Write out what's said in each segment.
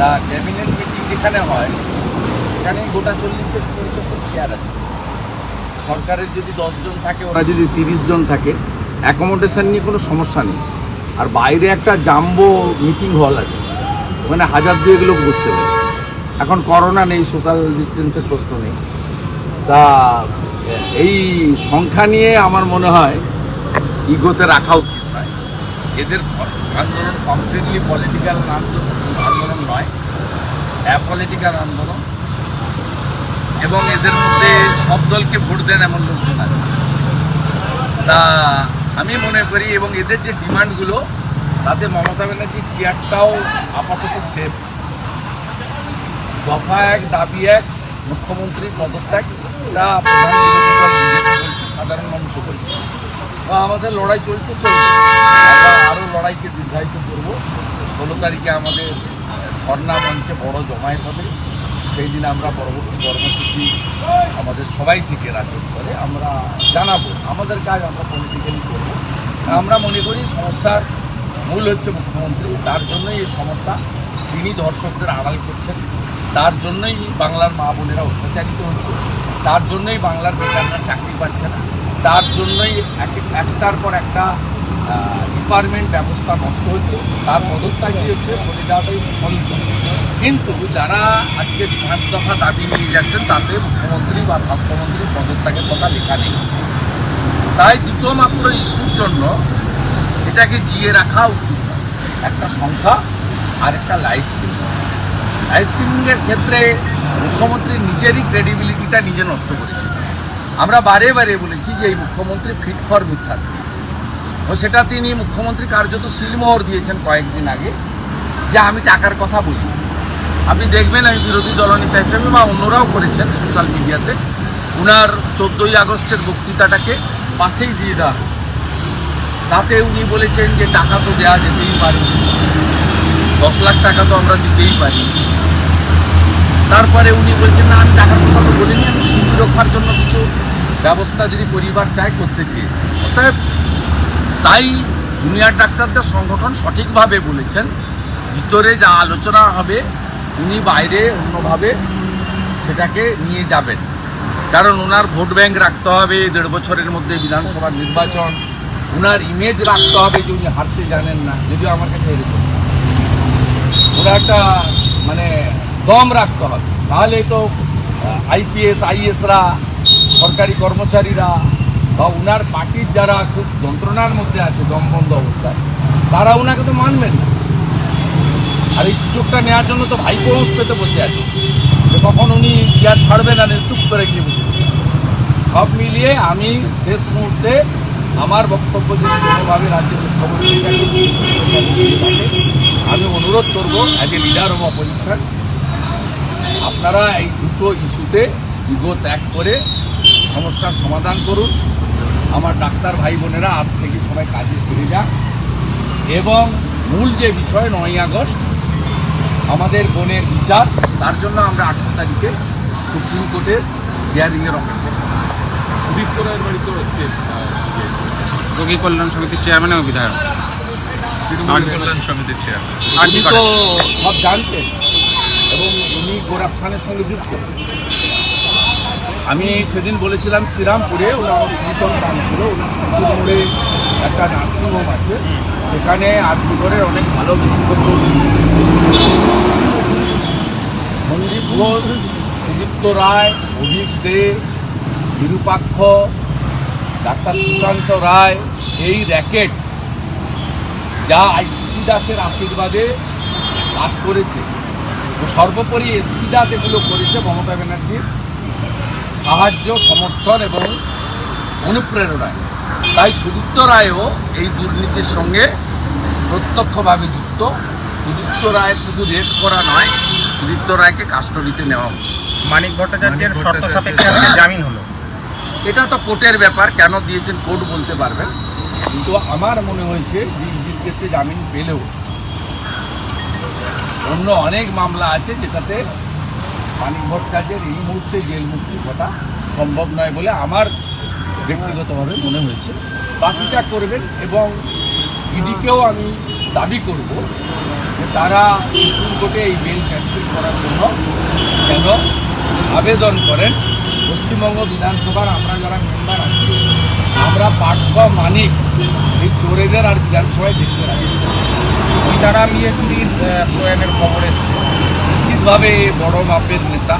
তা cabinet meeting যেখানে হয় সেখানে গোটা চল্লিশের পঞ্চাশের চেয়ার আছে। সরকারের যদি দশজন থাকে, ওরা যদি তিরিশ জন থাকে অ্যাকোমোডেশন নিয়ে কোনো সমস্যা নেই। আর বাইরে একটা জাম্বো মিটিং হল আছে, ওখানে হাজার দুয়েক লোক বসতে পারে। এখন করোনা নেই সোশ্যাল ডিস্টেন্সের প্রশ্ন নেই। তা, এই সংখ্যা নিয়ে আমার মনে হয় ইগোতে রাখা উচিত নয়। এদের আন্দোলন কমপ্লিটলি পলিটিক্যাল আন্দোলন অ্যাপলিটিক্যাল আন্দোলন এবং এদের মধ্যে সব দলকে ভোট দেন এমন লোকজন আছে। তা আমি মনে করি এবং এদের যে ডিমান্ডগুলো, তাতে মমতা ব্যানার্জির চেয়ারটাও আপাতত সেফ দফা এক, দাবি এক মুখ্যমন্ত্রীর পদত্যাগ, তা সাধারণ মানুষও বলছে তো আমাদের লড়াই চলছে চলছে আমরা আরও লড়াইকে দীর্ঘায়িত করব। ষোলো তারিখে আমাদের ধর্ণা মঞ্চে বড় জমায়েত হবে। সেই দিন আমরা পরবর্তী কর্মসূচি আমাদের সবাই থেকে রাজ্য করে আমরা জানাব, আমাদের কাজ আমরা পলিটিক্যালি করব। আমরা মনে করি সমস্যার মূল হচ্ছে মুখ্যমন্ত্রী। তার জন্যই এই সমস্যা। তিনি দর্শকদের আড়াল করছেন। তার জন্যই বাংলার মা বোনেরা অত্যাচারিত হচ্ছে। তার জন্যই বাংলার বেকাররা চাকরি পাচ্ছে না। তার জন্যই এক- একটার পর একটা ডিপার্টমেন্ট ব্যবস্থা নষ্ট হচ্ছে, তার পদত্যাগই হচ্ছে সরিদাবাই সলিউশন কিন্তু যারা আজকে পাঁচ দফা দাবি নিয়ে যাচ্ছেন, তাতে মুখ্যমন্ত্রী বা স্বাস্থ্যমন্ত্রীর পদত্যাগের কথা লেখা নেই। তাই দুটো মাত্র ইস্যুর জন্য এটাকে জিয়ে রাখা উচিত। একটা সংখ্যা আর একটা লাইফ আইসক্রিমের ক্ষেত্রে মুখ্যমন্ত্রী নিজেরই ক্রেডিবিলিটিটা নিজে নষ্ট করেছে। আমরা বারে বারে বলেছি যে এই মুখ্যমন্ত্রী ফিট ফর মিথ্যাশ্রী ও সেটা তিনি মুখ্যমন্ত্রী কার্যত শিলমোহর দিয়েছেন কয়েকদিন আগে, যে আমি টাকার কথা বলি। আপনি দেখবেন, আমি বিরোধী দলনেতা হিসেবে বা অন্যরাও করেছেন সোশ্যাল মিডিয়াতে, উনার চোদ্দোই আগস্টের বক্তৃতাটাকে পাশেই দিয়ে দেওয়া। তাতে উনি বলেছেন যে, টাকা তো দেওয়া যেতেই পারে। দশ লাখ টাকা তো আমরা দিতেই পারি। তারপরে উনি বলছেন, না, আমি টাকার কথা তো বলিনি, আমি শিল্পী রক্ষার জন্য কিছু ব্যবস্থা যদি পরিবার চায় করতে চেয়েছি। অতএব তাই জুনিয়র ডাক্তারদের সংগঠন সঠিকভাবে বলেছেন, ভিতরে যা আলোচনা হবে, উনি বাইরে অন্যভাবে সেটাকে নিয়ে যাবেন। কারণ ওনার ভোট ব্যাংক রাখতে হবে, দেড় বছরের মধ্যে বিধানসভা নির্বাচন। ওনার ইমেজ রাখতে হবে যে উনি হারতে জানেন না, যদিও আমার কাছে এরকম। ওরা একটা মানে দম রাখতে হবে। তাহলে তো আইপিএস আইএসরা সরকারি কর্মচারীরা বা উনার পার্টির যারা খুব যন্ত্রণার মধ্যে আছে, দমবন্ধ অবস্থায়, তারা ওনাকে তো মানবেন না। আর এই সুযোগটা নেওয়ার জন্য তো ভাইপো পেতে বসে আছে। যে কখন উনি চেয়ার ছাড়বেন আর টুক করে গিয়ে বসে সব মিলিয়ে আমি শেষ মুহূর্তে আমার বক্তব্য যদি কোনোভাবে রাজ্যের মুখ্যমন্ত্রী আমি অনুরোধ করব as a leader of opposition আপনারা এই দুটো ইস্যুতে ইগো ত্যাগ করে সমস্যার সমাধান করুন। আমার ডাক্তার ভাই বোনেরা আজ থেকে সবাই কাজে ফিরে যাক। এবং মূল যে বিষয় নয় আগস্ট আমাদের বোনের বিচার তার জন্য আমরা আঠারো তারিখে সুপ্রিম কোর্টের হিয়ারিংয়ের অপেক্ষা সুদীপ্ত রায়ের বাড়িতেও আজকে রোগী কল্যাণ সমিতির চেয়ারম্যান এবং বিধায়ক। কল্যাণ সমিতির চেয়ার আর কি উনি করে তো সব জানতেন এবং উনি গোরাপসানের সঙ্গে যুক্ত। আমি সেদিন বলেছিলাম শ্রীরামপুরে ওনার সুনীতল নাম ছিল একটা নার্সিংহোম আছে। সেখানে আজমিগরের অনেক ভালো বিশেষজ্ঞ সন্দীপ রায়, অভিক দে বিরূপাক্ষ ডাক্তার সুশান্ত রায়, এই র্যাকেট যা এসপি দাসের আশীর্বাদে কাজ করেছে। সর্বোপরি এসপি দাস এগুলো করেছে মমতা ব্যানার্জির। সাহায্য সমর্থন এবং অনুপ্রেরণায়। তাই সুদীপ্ত রায়ও এই দুর্নীতির সঙ্গে প্রত্যক্ষভাবে যুক্ত। সুদীপ্ত রায়ের শুধু রেড করা নয় সুদীপ্ত রায়কে কাস্টডিতে নেওয়া উচিত মানিক ভট্টাচার্যের শর্ত সাপেক্ষে জামিন হলো। এটা তো কোর্টের ব্যাপার কেন দিয়েছেন কোর্ট বলতে পারবেন? কিন্তু আমার মনে হয়েছে যে ইডির কেসে জামিন পেলেও অন্য অনেক মামলা আছে যেটাতে মানিক ভট্টাচার্যের এই মুহূর্তে জেল মুক্তি ঘটা সম্ভব নয় বলে আমার ব্যক্তিগতভাবে মনে হয়েছে। বাকিটা করবেন এবং ইডিকেও আমি দাবি করব যে তারা সুপ্রিম কোর্টে এই বেল ক্যান্সেল করার জন্য কেন আবেদন করেন? পশ্চিমবঙ্গ বিধানসভার আমরা যারা মেম্বার আছি, আমরা পাঠ্য মানিক এই চোরেদের আর বিধানসভায় দেখতে রাখি সীতারাম ইয়েচুরির প্রয়াণের খবর এসছে। নিশ্চিতভাবে বড় মাপের নেতা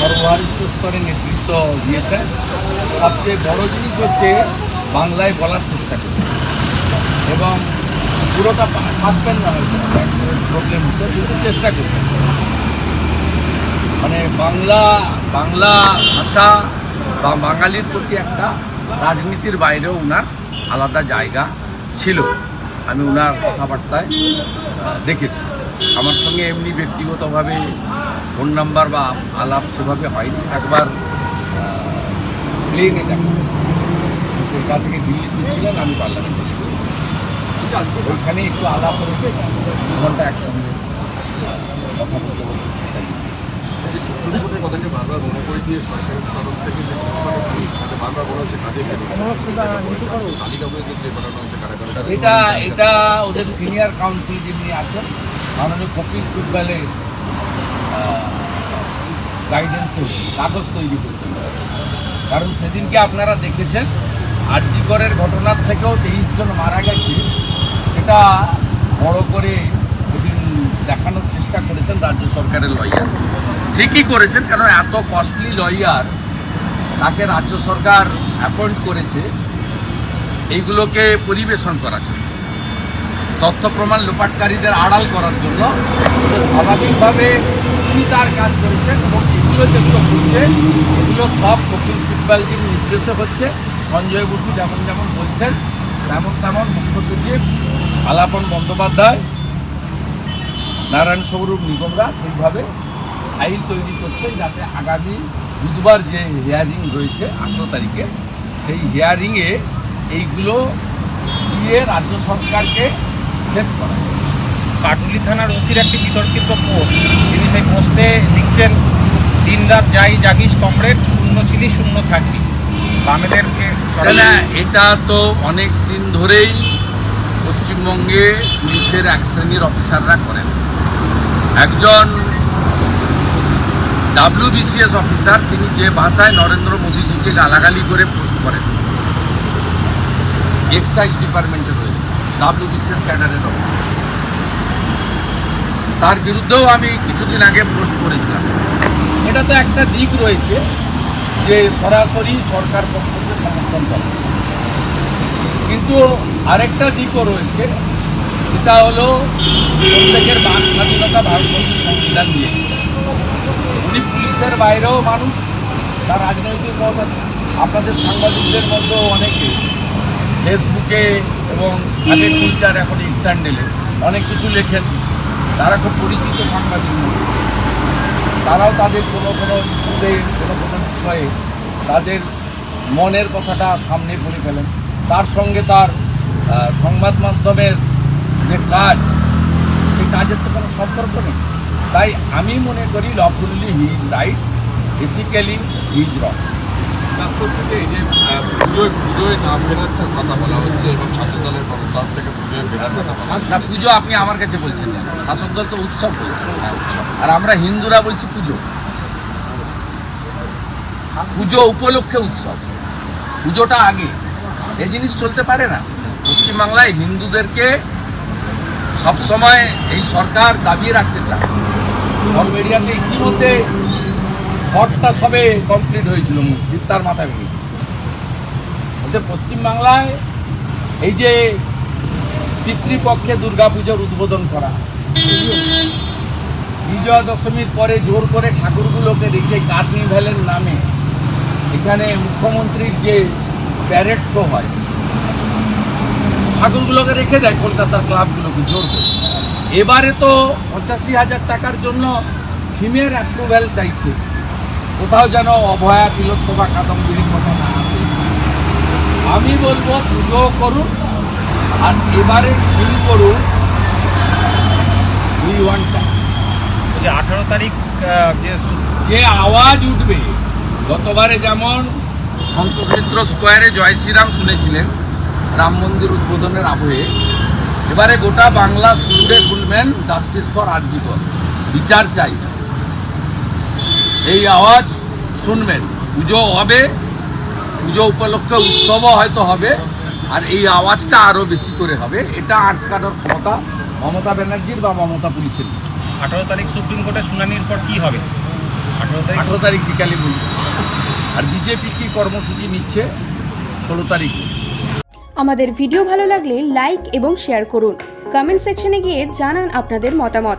সর্বভারতীয় স্তরে নেতৃত্ব দিয়েছেন। সবচেয়ে বড় জিনিস হচ্ছে বাংলায় বলার চেষ্টা করছে এবং পুরোটা পা- না প্রবলেম হতো কিন্তু চেষ্টা করবেন। মানে বাংলা বাংলা ভাষা বা বাঙালির প্রতি একটা রাজনীতির বাইরেও ওনার আলাদা জায়গা ছিল। আমি ওনার কথাবার্তায় দেখেছি। আমার সঙ্গে এমনি ব্যক্তিগতভাবে ফোন নাম্বার বা আলাপ সেভাবে হয়নি। একবার প্লেনে দেখা। সেখান থেকে দিল্লি ছিলেন আমি পার্লামেন্টে ওইখানে একটু আলাপ হয়েছে দু ঘণ্টা একসঙ্গে কথা বলতে এটা এটা ওদের সিনিয়র কাউন্সিল যিনি আছেন মাননীয় কপিল সিব্বালের গাইডেন্সে কাগজ তৈরি করছেন। কারণ সেদিনকে আপনারা দেখেছেন, আরজিকরের ঘটনার থেকেও তেইশ জন মারা গেছে। সেটা বড় করে সেদিন দেখানোর চেষ্টা করেছেন রাজ্য সরকারের লয়ার ঠিকই করেছেন কারণ এত কস্টলি লয়ার তাকে রাজ্য সরকার অ্যাপয়েন্ট করেছে, এইগুলোকে পরিবেশন করার জন্য। তথ্য প্রমাণ লোপাটকারীদের আড়াল করার জন্য স্বাভাবিকভাবে তিনি তার কাজ করেছেন এবং এগুলো যেগুলো হচ্ছে, এগুলো সব কপিল সিব্বালজির নির্দেশে হচ্ছে। সঞ্জয় বসু যেমন যেমন বলছেন, তেমন তেমন মুখ্য সচিব আলাপন বন্দ্যোপাধ্যায়, নারায়ণ স্বরূপ নিগমরা সেইভাবে ফাইল তৈরি করছেন যাতে আগামী বুধবার যে হিয়ারিং রয়েছে আঠেরো তারিখে, সেই হিয়ারিংয়ে এইগুলো দিয়ে রাজ্য সরকারকে সেট করা। কাটুলি থানার ওসির একটি বিতর্কিত পোস্ট। তিনি সেই পোস্টে লিখছেন দিন রাত যাই জাগিস কমরেড, শূন্য ছিলি, শূন্য থাকবি। বামেদেরকে এটা তো অনেক দিন ধরেই পশ্চিমবঙ্গে পুলিশের এক শ্রেণির অফিসাররা করেন। একজন ডাব্লিউবিসিএস অফিসার, তিনি যে ভাষায় নরেন্দ্র মোদীজিকে গালাগালি করে পোস্ট করেন। এক্সাইজ ডিপার্টমেন্টে রয়েছে ডাব্লিউবিসিএস ক্যাডারের অফিসার তার বিরুদ্ধেও আমি কিছুদিন আগে পোস্ট করেছিলাম। এটা তো একটা দিক রয়েছে যে সরাসরি সরকার পক্ষ থেকে সমর্থন করে। কিন্তু আরেকটা দিকও রয়েছে, সেটা হলো প্রত্যেকের বাক স্বাধীনতা ভারতবর্ষের সংবিধান দিয়ে। উনি পুলিশের বাইরেও মানুষ, তার রাজনৈতিক আপনাদের সাংবাদিকদের মধ্যেও অনেকে। ফেসবুকে এবং আগে টুইটার এখন এক্স হ্যান্ডেলে অনেক কিছু লেখেন। তারা খুব পরিচিত সাংবাদিক। তারাও তাদের কোনো কোনো ইস্যুতে কোনো কোনো বিষয়ে তাদের মনের কথাটা সামনে করে ফেলেন। তার সঙ্গে তার সংবাদ মাধ্যমের যে কাজ সেই কাজের তো কোনো সম্পর্ক নেই। তাই আমি মনে করি lawfully he is right ethically he is wrong. এই যে পুজোয় পুজোয় না ফেরার কথা বলা হচ্ছে এবং ছাত্র দলের থেকে পুজোয় ফেরার কথা পুজো আপনি আমার কাছে বলছেন না। শাসক দল তো উৎসব বলছে। আর আমরা হিন্দুরা বলছি পুজো। পুজো উপলক্ষে উৎসব। পুজোটা আগে। এই জিনিস চলতে পারে না। পশ্চিমবাংলায় হিন্দুদেরকে সবসময় এই সরকার দাবিয়ে রাখতে চায়। বলবেরিয়াতে ইতিমধ্যে ঘরটা সবে কমপ্লিট হয়েছিল মূর্তির তার মাথা ভেঙে ওদের পশ্চিমবাংলায় এই যে পিতৃপক্ষে দুর্গাপুজোর উদ্বোধন করা বিজয়া দশমীর পরে জোর করে ঠাকুরগুলোকে রেখে কার্নিভ্যালের নামে এখানে মুখ্যমন্ত্রীর যে প্যারেড শো হয়, ঠাকুরগুলোকে রেখে দেয় কলকাতার ক্লাবগুলোকে জোর করে। এবারে তো পঁচাশি হাজার টাকার জন্য থিমের অ্যাপ্রুভ্যাল চাইছে। কোথাও যেন অভয়া তিলোত্তমা কাদম্বিনীর কথা না আসে আমি বলব পুজো করুন আর এবারে ফিল করুন উই ওয়ান্ট যে আঠারো তারিখ যে যে আওয়াজ উঠবে গতবারে যেমন সন্তোষ মিত্র স্কোয়ারে জয় শ্রীরাম শুনেছিলেন রাম মন্দির উদ্বোধনের আবহে এবারে গোটা বাংলা জুড়ে খুলবেন জাস্টিস ফর আরজিকর বিচার চাই। এই আওয়াজ শুনবেন। পুজো হবে পুজো উপলক্ষে উৎসবও হয়তো হবে আর এই আওয়াজটা আরও বেশি করে হবে। এটা আটকানোর ক্ষমতা মমতা ব্যানার্জির বা মমতা পুলিশের। আঠারো তারিখ সুপ্রিম কোর্টে শুনানির পর কি হবে? আঠারো তারিখ আঠেরো তারিখ বিকালে বলব। আর বিজেপি কি কর্মসূচি নিচ্ছে? ষোলো তারিখ। আমাদের ভিডিও ভালো লাগলে লাইক এবং শেয়ার করুন। কমেন্ট সেকশনে গিয়ে জানান আপনাদের মতামত।